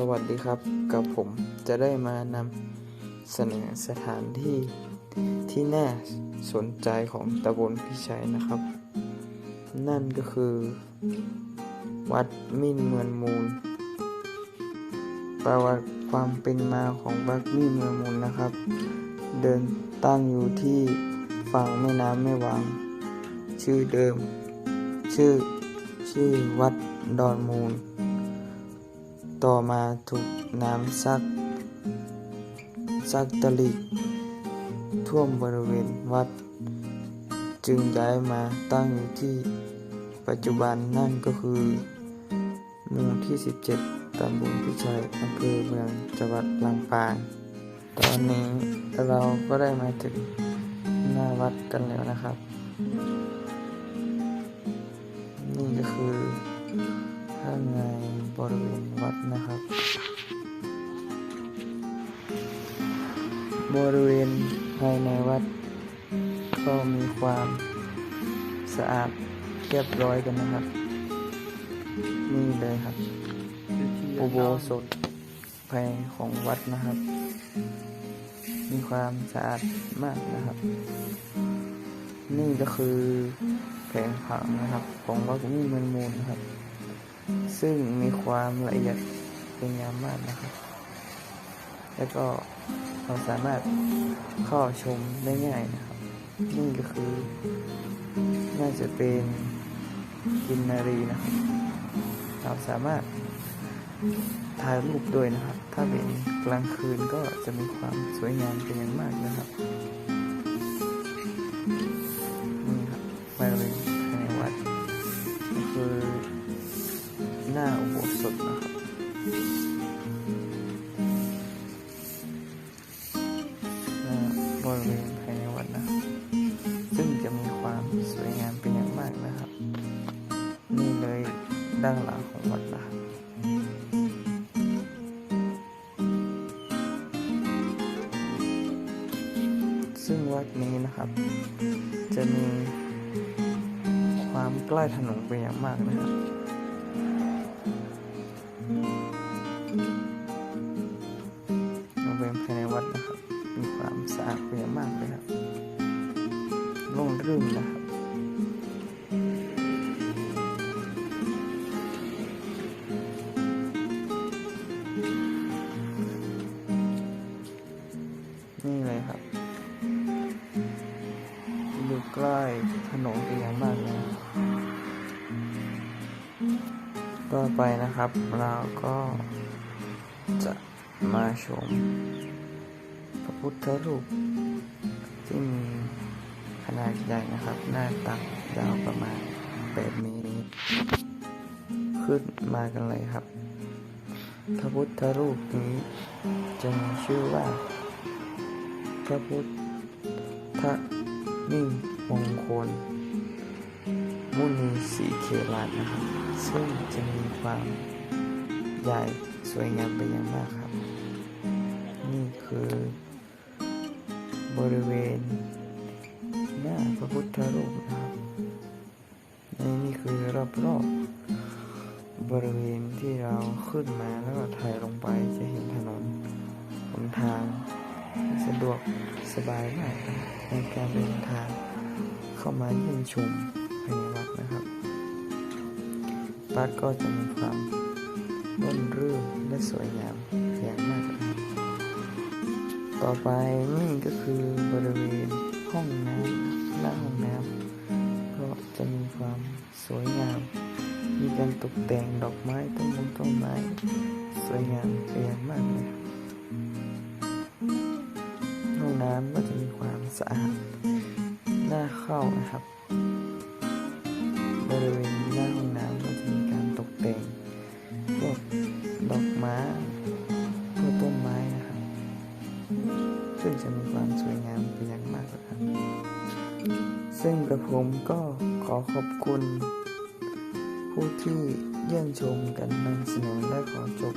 สวัสดีครับ กับผมจะได้มานำเสนอสถานที่ที่น่าสนใจของตำบลพิชัยนะครับ นั่นก็คือ วัดมิ่นเมืองมูล ประวัติความเป็นมาของวัดมิ่นเมืองมูลนะครับ เดินตั้งอยู่ที่ฝั่งแม่น้ำแม่วาง ชื่อเดิม ชื่อชื่อวัดดอนมูล ต่อมาถูกน้ำซัก ซักตลิกท่วมบริเวณวัด จึงย้ายมาตั้งอยู่ที่ปัจจุบันนั่นก็คือหมู่ที่ 17ตำบลพิชัยอำเภอเมืองจังหวัดลำปาง ตอนนี้เราก็ได้มาถึงหน้าวัดกันแล้วนะครับ นี่ก็คือข้างในบริเวณ วัดนะครับ บริเวณภายในวัด ก็มีความสะอาดเรียบร้อยกันนะครับ นี่เลยครับ อุโบสถภายของวัดนะครับ มีความสะอาดมากนะครับ นี่ก็คือแผงผังนะครับ ของวัดมิ่งเมืองมูลนะครับ ซึ่งมีความละเอียดเป็นอย่างมากนะครับ แล้วก็เราสามารถเข้าชมได้ง่ายนะครับ นี่ก็คือ น่าจะเป็นกินนารีนะครับ เราสามารถถ่ายรูปด้วยนะครับ ถ้าเป็นกลางคืนก็จะมีความสวยงามเป็นอย่างมากนะครับ ด้านหลังของวัดนะครับซึ่งวัดนี้นะครับ จะมีความใกล้ถนนเป็นอย่างมากนะครับบริเวณภายในวัดนะครับ มีความสะอาดเป็นอย่างมากเลยครับร่มรื่นนะครับ นี่เลยครับอยู่ใกล้ถนนเป็นอย่างมากเลยต่อไปนะครับ เราก็จะมาชมพระพุทธรูปที่มีขนาดใหญ่นะครับ หน้าตักยาวประมาณ8เมตรขึ้นมากันเลยครับ พระพุทธรูปนี้จะมีชื่อว่า พระพุทธมิ่งมงคล มุนีสีเครานะครับ ซึ่งจะมีความใหญ่สวยงามเป็นอย่างมากครับ นี่คือบริเวณหน้าพระพุทธรูปนะครับนนี่คือรอบๆบริเวณที่เราขึ้นมาแล้วก็ถ่ายลงไป ดวกสบายมากในการเดินทาง เข้ามาเยี่ยมชมภายในวัดนะครับวัดก็จะมีความร่มรื่นและสวยงามอย่างมาก ต่อไปนี่ก็คือบริเวณห้องน้ำหน้าห้องน้ำก็จะมีความสวยงาม มีการตกแต่งดอกไม้ต้นมงต้นไม้ สวยงามเป็นอย่างมากเลย สะอาดน่าเข้านะครับ บริเวณหน้าห้องน้ำก็จะมีการตกแต่งพวกดอกไม้พวกต้นไม้นะครับซึ่งจะมีความสวยงามเป็นอย่างมากครับ ซึ่งกระผมก็ขอขอบคุณ ผู้ที่เยี่ยมชมกันนำเสนอและขอจบ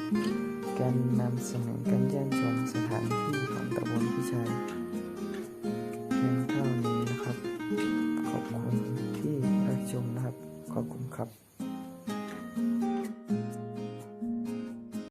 การนำเสนอการเยี่ยมชมสถานที่ของตำบลพิชัย ครับ